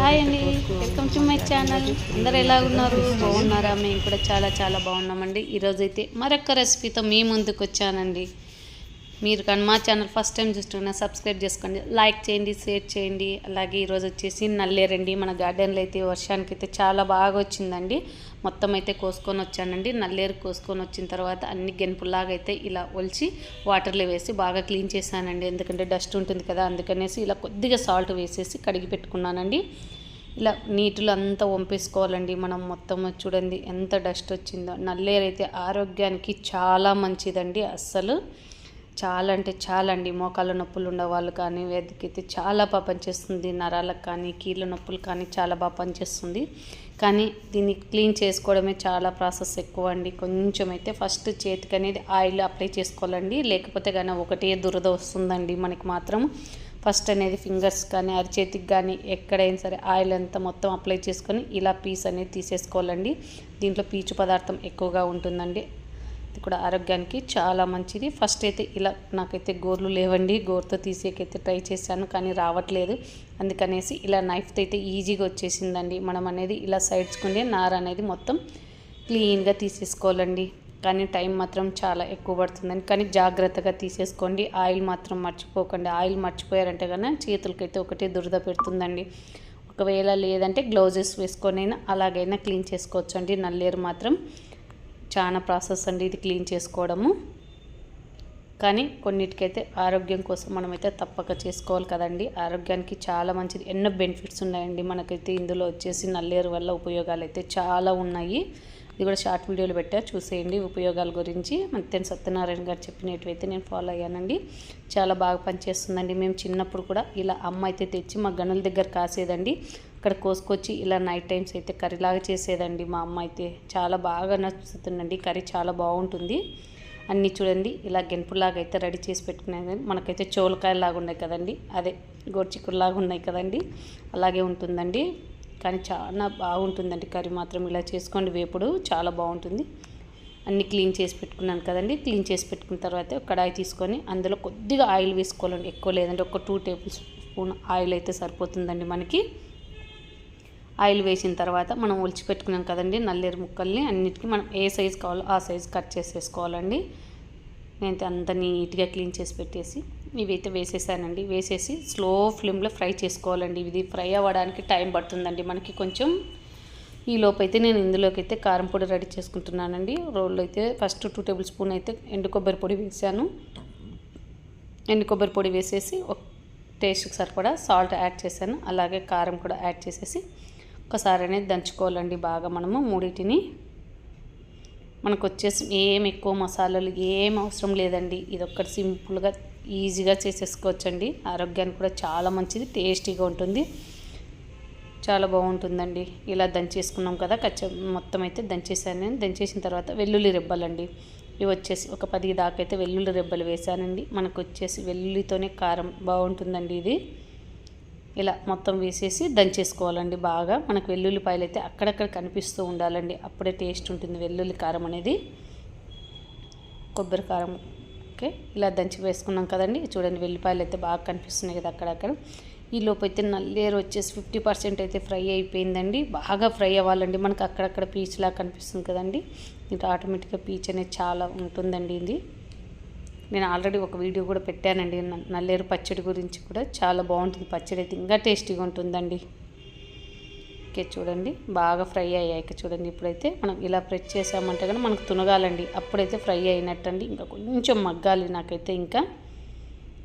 Hi అండి. Welcome to my channel. అందరు ఎలా ఉన్నారు? బాగున్నారా? మేము కూడా చాలా చాలా బాగున్నామండి. ఈరోజైతే మరొక రెసిపీతో మీ ముందుకు వచ్చానండి మీరు కానీ మా ఛానల్ ఫస్ట్ టైం చూస్తున్నా సబ్స్క్రైబ్ చేసుకోండి. లైక్ చేయండి షేర్ చేయండి. అలాగే ఈరోజు వచ్చేసి నల్లేరండి. మన గార్డెన్లో అయితే వర్షానికి అయితే చాలా బాగా వచ్చిందండి. మొత్తం అయితే కోసుకొని వచ్చానండి. నల్లేరు కోసుకొని వచ్చిన తర్వాత అన్ని గెనుపులాగా అయితే ఇలా ఒలిచి వాటర్లో వేసి బాగా క్లీన్ చేశానండి. ఎందుకంటే డస్ట్ ఉంటుంది కదా అందుకనేసి ఇలా కొద్దిగా సాల్ట్ వేసేసి కడిగి పెట్టుకున్నానండి. ఇలా నీటిలో అంతా వంపేసుకోవాలండి. మనం మొత్తం చూడండి ఎంత డస్ట్ వచ్చిందో. నల్లేరు అయితే ఆరోగ్యానికి చాలా మంచిదండి అస్సలు. చాలా అంటే చాలా అండి మోకాళ్ళ నొప్పులు ఉండేవాళ్ళు కానీ వేదికైతే చాలా బాగా పనిచేస్తుంది. నరాలకు కానీ కీళ్ళ నొప్పులు కానీ చాలా బాగా పనిచేస్తుంది. కానీ దీన్ని క్లీన్ చేసుకోవడమే చాలా ప్రాసెస్ ఎక్కువ అండి. కొంచెం అయితే ఫస్ట్ చేతికి అనేది ఆయిల్ అప్లై చేసుకోవాలండి. లేకపోతే కానీ ఒకటే దురద వస్తుందండి మనకి మాత్రం. ఫస్ట్ అనేది ఫింగర్స్ కానీ అరిచేతికి కానీ ఎక్కడైనా సరే ఆయిల్ అంతా మొత్తం అప్లై చేసుకొని ఇలా పీస్ అనేది తీసేసుకోవాలండి. దీంట్లో పీచు పదార్థం ఎక్కువగా ఉంటుందండి. ఇది కూడా ఆరోగ్యానికి చాలా మంచిది. ఫస్ట్ అయితే ఇలా నాకైతే గోర్లు లేవండి. గోరుతో తీసేకైతే ట్రై చేశాను కానీ రావట్లేదు. అందుకనేసి ఇలా నైఫ్తో అయితే ఈజీగా వచ్చేసిందండి. మనం అనేది ఇలా సైడ్స్కుండే నార అనేది మొత్తం క్లీన్గా తీసేసుకోవాలండి. కానీ టైం మాత్రం చాలా ఎక్కువ పడుతుందండి. కానీ జాగ్రత్తగా తీసేసుకోండి. ఆయిల్ మాత్రం మర్చిపోకండి. ఆయిల్ మర్చిపోయారంటే కన్నా చేతులకైతే ఒకటే దురద పెడుతుందండి. ఒకవేళ లేదంటే గ్లౌజెస్ వేసుకొనైనా అలాగైనా క్లీన్ చేసుకోవచ్చు అండి నల్లేరు మాత్రం చాలా ప్రాసెస్ అండి ఇది క్లీన్ చేసుకోవడము. కానీ కొన్నిటికైతే ఆరోగ్యం కోసం మనమైతే తప్పక చేసుకోవాలి కదండి. ఆరోగ్యానికి చాలా మంచిది. ఎన్నో బెనిఫిట్స్ ఉన్నాయండి మనకైతే. ఇందులో వచ్చేసి నల్లేరు వల్ల ఉపయోగాలు అయితే చాలా ఉన్నాయి. ఇది కూడా షార్ట్ వీడియోలు పెట్టా. చూసేయండి ఉపయోగాల గురించి. మంతెన్ సత్యనారాయణ గారు చెప్పినట్టువైతే నేను ఫాలో అయ్యానండి. చాలా బాగా పనిచేస్తుందండి. మేము చిన్నప్పుడు కూడా ఇలా అమ్మ అయితే తెచ్చి మా గనుల దగ్గర కాసేదండి. అక్కడ కోసుకొచ్చి ఇలా నైట్ టైమ్స్ అయితే కర్రీలాగా చేసేదండి. మా అమ్మ అయితే చాలా బాగా నచ్చుతుందండి. కర్రీ చాలా బాగుంటుంది. అన్నీ చూడండి ఇలా గెంపులాగా అయితే రెడీ చేసి పెట్టుకునేది. మనకైతే చోలకాయలాగా ఉన్నాయి కదండి. అదే గోడ్చిక్కుల్లాగా ఉన్నాయి కదండి. అలాగే ఉంటుందండి. కానీ చాలా బాగుంటుందండి కర్రీ మాత్రం. ఇలా చేసుకోండి వేపుడు చాలా బాగుంటుంది. అన్నీ క్లీన్ చేసి పెట్టుకున్నాను కదండి. క్లీన్ చేసి పెట్టుకున్న తర్వాత కడాయి తీసుకొని అందులో కొద్దిగా ఆయిల్ వేసుకోవాలండి. ఎక్కువ లేదంటే ఒక టూ టేబుల్ స్పూన్ ఆయిల్ అయితే సరిపోతుందండి మనకి. ఆయిల్ వేసిన తర్వాత మనం ఒలిచిపెట్టుకున్నాం కదండి నల్లేరు ముక్కల్ని అన్నిటికీ మనం ఏ సైజు కావాలో ఆ సైజు కట్ చేసేసుకోవాలండి. నేనైతే అంత నీట్గా క్లీన్ చేసి పెట్టేసి ఇవైతే వేసేసానండి. వేసేసి స్లో ఫ్లేమ్లో ఫ్రై చేసుకోవాలండి. ఇది ఫ్రై అవ్వడానికి టైం పడుతుందండి. మనకి కొంచెం ఈ లోపైతే అయితే నేను ఇందులోకి అయితే కారం పొడి రెడీ చేసుకుంటున్నానండి. రోల్లో అయితే ఫస్ట్ టూ టేబుల్ స్పూన్ అయితే ఎండు కొబ్బరి పొడి వేసాను. ఎండు కొబ్బరి పొడి వేసేసి ఒక టేస్ట్కి సరిపడా సాల్ట్ యాడ్ చేశాను. అలాగే కారం కూడా యాడ్ చేసేసి ఒకసారి అనేది దంచుకోవాలండి బాగా మనము మూడింటిని. మనకు వచ్చేసి ఏం ఎక్కువ మసాలాలు ఏం అవసరం లేదండి. ఇది ఒక్కటి సింపుల్గా ఈజీగా చేసేసుకోవచ్చండి. ఆరోగ్యానికి కూడా చాలా మంచిది టేస్టీగా ఉంటుంది. చాలా బాగుంటుందండి. ఇలా దంచేసుకున్నాం కదా కచ్చ మొత్తం అయితే దంచేసాను. నేను దంచేసిన తర్వాత వెల్లుల్లి రెబ్బలండి. ఇవి వచ్చేసి ఒక పది దాకా అయితే వెల్లుల్లి రెబ్బలు వేసానండి. మనకు వచ్చేసి వెల్లుల్లితోనే కారం బాగుంటుందండి ఇది. ఇలా మొత్తం వేసేసి దంచేసుకోవాలండి బాగా. మనకు వెల్లుల్లిపాయలు అయితే అక్కడక్కడ కనిపిస్తూ ఉండాలండి. అప్పుడే టేస్ట్ ఉంటుంది. వెల్లుల్లి కారం అనేది కొబ్బరి కారం. ఓకే. ఇలా దంచి వేసుకున్నాం కదండి. చూడండి వెల్లిపాయలు అయితే బాగా కనిపిస్తున్నాయి కదా అక్కడక్కడ. ఈ లోపు అయితే నల్లేరు వచ్చేసి ఫిఫ్టీ పర్సెంట్ అయితే ఫ్రై అయిపోయిందండి. బాగా ఫ్రై అవ్వాలండి. మనకు అక్కడక్కడ పీచ్లా కనిపిస్తుంది కదండి. ఇది ఆటోమేటిక్గా పీచ్ అనేది చాలా ఉంటుందండి ఇది. నేను ఆల్రెడీ ఒక వీడియో కూడా పెట్టానండి. నల్లేరు పచ్చడి గురించి కూడా చాలా బాగుంటుంది పచ్చడి అయితే. ఇంకా టేస్టీగా ఉంటుందండి. ఓకే చూడండి. బాగా ఫ్రై అయ్యాక చూడండి ఇప్పుడైతే మనం ఇలా ప్రెస్ చేసామంటే కానీ మనకు తునగాలండి. అప్పుడైతే ఫ్రై అయినట్టండి. ఇంకా కొంచెం మగ్గాలి నాకైతే ఇంకా.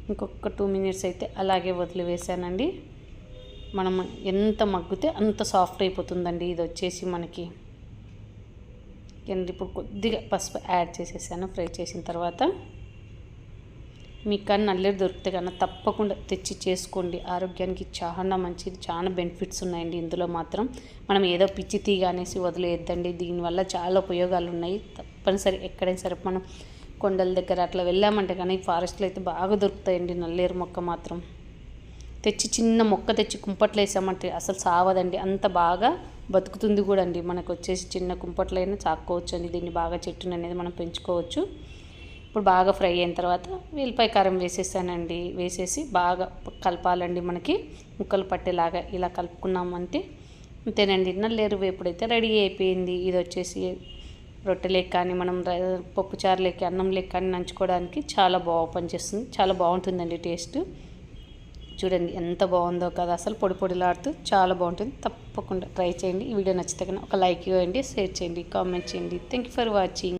ఇంకొక టూ మినిట్స్ అయితే అలాగే వదిలివేసానండి. మనం ఎంత మగ్గితే అంత సాఫ్ట్ అయిపోతుందండి. ఇది వచ్చేసి మనకి. ఇప్పుడు కొద్దిగా పసుపు యాడ్ చేసేసాను. ఫ్రై చేసిన తర్వాత మీకు కానీ నల్లేరు దొరికితే కన్నా తప్పకుండా తెచ్చి చేసుకోండి. ఆరోగ్యానికి చాలా మంచిది చాలా బెనిఫిట్స్ ఉన్నాయండి ఇందులో మాత్రం. మనం ఏదో పిచ్చి తీగ అనేసి వదిలేయద్దండి. దీనివల్ల చాలా ఉపయోగాలు ఉన్నాయి. తప్పనిసరి ఎక్కడైనా సరే మనం కొండల దగ్గర అట్లా వెళ్ళామంటే కానీ ఫారెస్ట్లో అయితే బాగా దొరుకుతాయండి నల్లేరు మొక్క మాత్రం. తెచ్చి చిన్న మొక్క తెచ్చి కుంపట్లు వేసామంటే అసలు సావదండి. అంత బాగా బతుకుతుంది కూడా అండి మనకు వచ్చేసి చిన్న కుంపట్లైనా చాక్కోవచ్చు అండి దీన్ని బాగా చెట్టును అనేది మనం పెంచుకోవచ్చు. ఇప్పుడు బాగా ఫ్రై అయిన తర్వాత వెల్లిపాయ కారం వేసేసానండి. వేసేసి బాగా కలపాలండి మనకి. ముక్కలు పట్టేలాగా ఇలా కలుపుకున్నామంటే అంతేనండి. నల్లేరు వేపుడైతే రెడీ అయిపోయింది ఇది వచ్చేసి రొట్టెలేక కానీ మనం పప్పుచారు పప్పు అన్నం లేక కానీ నంచుకోవడానికి చాలా బాగా పనిచేస్తుంది చాలా బాగుంటుందండి టేస్ట్. చూడండి ఎంత బాగుందో కదా అసలు పొడి పొడిలాడుతూ చాలా బాగుంటుంది. తప్పకుండా ట్రై చేయండి. ఈ వీడియో నచ్చితే కనుక ఒక లైక్ ఇవ్వండి షేర్ చేయండి కామెంట్ చేయండి. Thank you for watching